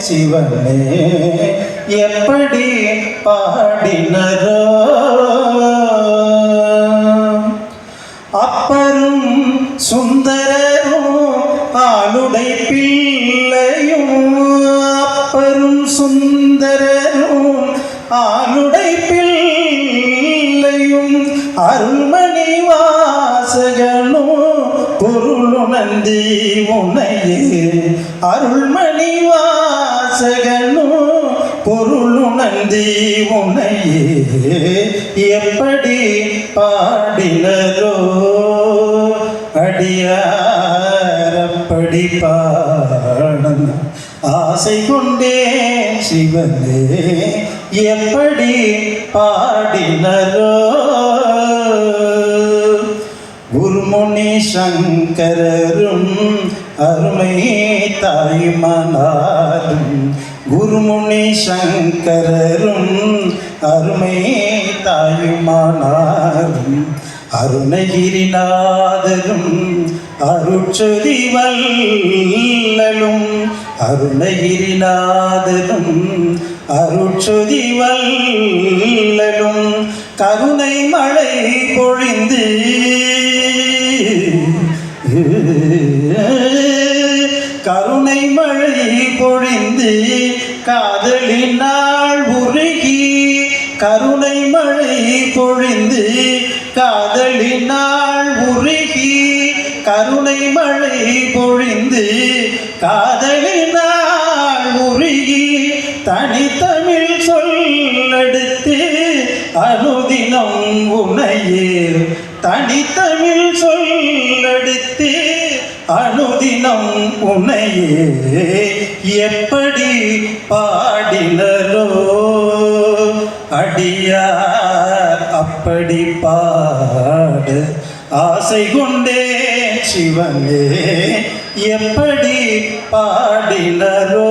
சிவனே எப்படி பாடினரோ? அப்பரும் சுந்தரரும் ஆளுடை பிள்ளையும் அப்பரும் சுந்தரரும் ஆளுடை பிள்ளையும் அருள்மணி வாசகனும் பொருளுணந்தி உனையே. அருள்மணி வா வாசகனும் பொருளுணர்ந்தி உன்னையே. எப்படி பாடினரோ அடியாரப்படி பாடணும். ஆசை கொண்டேன் சிவனே எப்படி பாடினரோ குருமுனி சங்கரரும் அருமை தாய் தாய்மனாரும் குருமுனி சங்கரரும் அருமை தாயுமானாரும் அருணகிரிநாதரும் அருட்சொதி வல்லலும் அருணகிரிநாதரும் அருட்சொதி வல்லலும் கருணை மழை பொழிந்து பொழிந்து காதலினால் உருகி கருணை மழை பொழிந்து காதலினால் உருகி கருணை மழை பொழிந்து காதலினால் உருகி தனித்தமிழ் சொல்லெடுத்து அனுதினம் உனையே தனித்தமிழ் சொல்லெடுத்து அனுதினம் உனையே எப்படி பாடினரோ அடியார் அப்படி பாடு ஆசை கொண்டே சிவனே எப்படி பாடினரோ